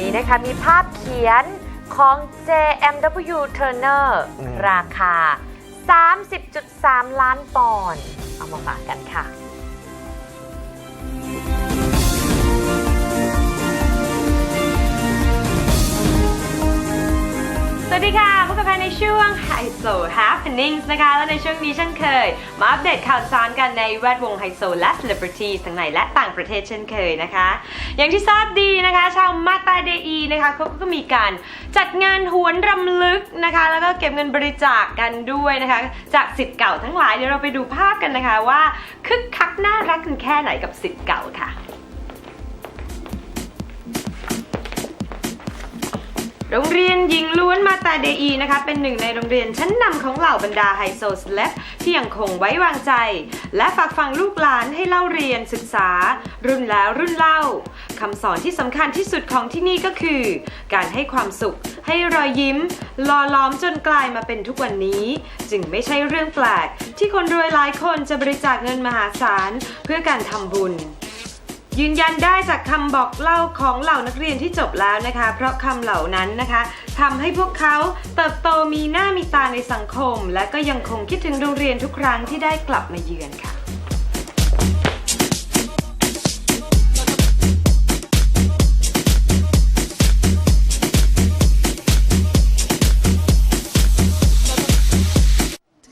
วันนี้นะคะมีภาพเขียนของ JMW Turner อืม ราคา 30.3 ล้านปอนด์เอามาฝากกันค่ะ สวัสดีค่ะพบกับแพนในช่วง h i s o Happenings นะคะ และในช่วงนี้เช่นเคย มาอัปเดตข่าวสารกันในแวดวงไฮโซและ Celebrity ทั้งในและต่างประเทศเช่นเคยนะคะ อย่างที่ทราบดีนะคะ ชาวมาตา เดอีนะคะเขาก็มีการจัดงานหวนรำลึกนะคะ แล้วก็เก็บเงินบริจาคกันด้วยนะคะ จากสิทธิ์เก่าทั้งหลายเดี๋ยวเราไปดูภาพกันนะคะว่าคึกคักน่ารักกันแค่ไหนกับสิทธิ์เก่าค่ะ โรงเรียนหญิงล้วนมาตาเดอีนะคะ เป็นหนึ่งในโรงเรียนชั้นนำของเหล่าบรรดาไฮโซสเลปที่ยังคงไว้วางใจ และฝากฝังลูกหลานให้เล่าเรียนศึกษา รุ่นแล้วรุ่นเล่าคำสอนที่สำคัญที่สุดของที่นี่ก็คือ การให้ความสุข ให้รอยยิ้มหล่อล้อมจนกลายมาเป็นทุกวันนี้ จึงไม่ใช่เรื่องแปลก ที่คนรวยหลายคนจะบริจาคเงินมหาศาลเพื่อการทำบุญ ยืนยันได้จากคำบอกเล่าของเหล่านักเรียนที่จบแล้วนะคะ เพราะคำเหล่านั้นนะคะทำให้พวกเขาเติบโตมีหน้ามีตาในสังคม และก็ยังคงคิดถึงโรงเรียนทุกครั้งที่ได้กลับมาเยือนค่ะ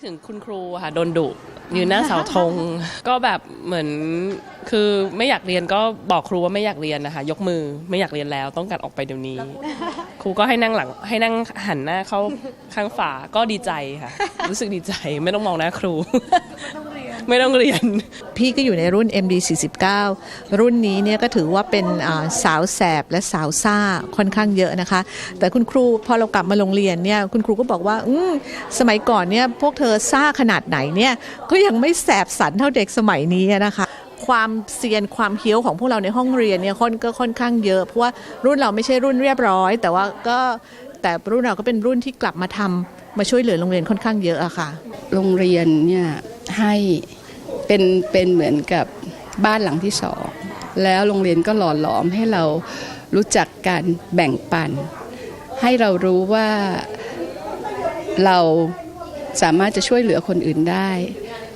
ถึงคุณครูค่ะโดนดุยืนหน้าเสาธงก็แบบเหมือน คือไม่อยากเรียนก็บอกครูว่าไม่อยากเรียนนะคะ ยกมือไม่อยากเรียนแล้วต้องการออกไปเดี๋ยวนี้ ครูก็ให้นั่งหลังให้นั่งหันหน้าเข้าข้างฝาก็ดีใจค่ะ รู้สึกดีใจไม่ต้องมองหน้าครู ไม่ต้องเรียน พี่ก็อยู่ในรุ่น MD 49รุ่นนี้เนี่ยก็ถือว่าเป็นอ่าสาวแสบและสาวซ่าค่อนข้างเยอะนะคะ แต่คุณครูพอเรากลับมาโรงเรียนเนี่ยคุณครูก็บอกว่าอมสมัยก่อนเนี่ยพวกเธอซ่าขนาดไหนเนี่ยก็ยังไม่แสบสันเท่าเด็กสมัยนี้นะคะ ความเซียนความเฮี้ยวของพวกเราในห้องเรียนเนี่ยค่อนก็ค่อนข้างเยอะเพราะว่ารุ่นเราไม่ใช่รุ่นเรียบร้อย แต่ว่าก็แต่รุ่นเราก็เป็นรุ่นที่กลับมาทำมาช่วยเหลือโรงเรียนค่อนข้างเยอะอะค่ะ โรงเรียนเนี่ยให้เป็นเป็นเหมือนกับบ้านหลังที่สองแล้วโรงเรียนก็หล่อหลอมให้เรารู้จักการแบ่งปัน ให้เรารู้ว่าเราสามารถจะช่วยเหลือคนอื่นได้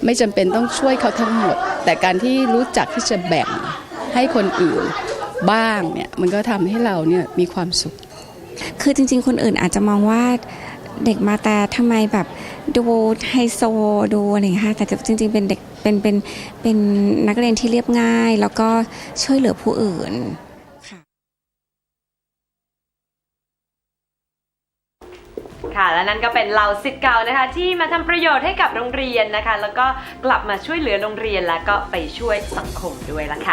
ไม่จำเป็นต้องช่วยเขาทั้งหมด แต่การที่รู้จักที่จะแบ่งให้คนอื่นบ้างเนี่ยมันก็ทำให้เราเนี่ยมีความสุข คือจริง ๆ คนอื่นอาจจะมองว่าเด็กมาแต่ทำไมแบบดูไฮโซดูอะไรอย่างเงี้ยค่ะแต่จริง ๆ เป็นเด็กเป็นเป็นเป็นนักเรียนที่เรียบง่าย แล้วก็ช่วยเหลือผู้อื่น ค่ะ และนั่นก็เป็นเหล่าสิทธิ์เก่านะคะ ที่มาทำประโยชน์ให้กับโรงเรียนนะคะ แล้วก็กลับมาช่วยเหลือโรงเรียนแล้วก็ไปช่วยสังคมด้วยละค่ะ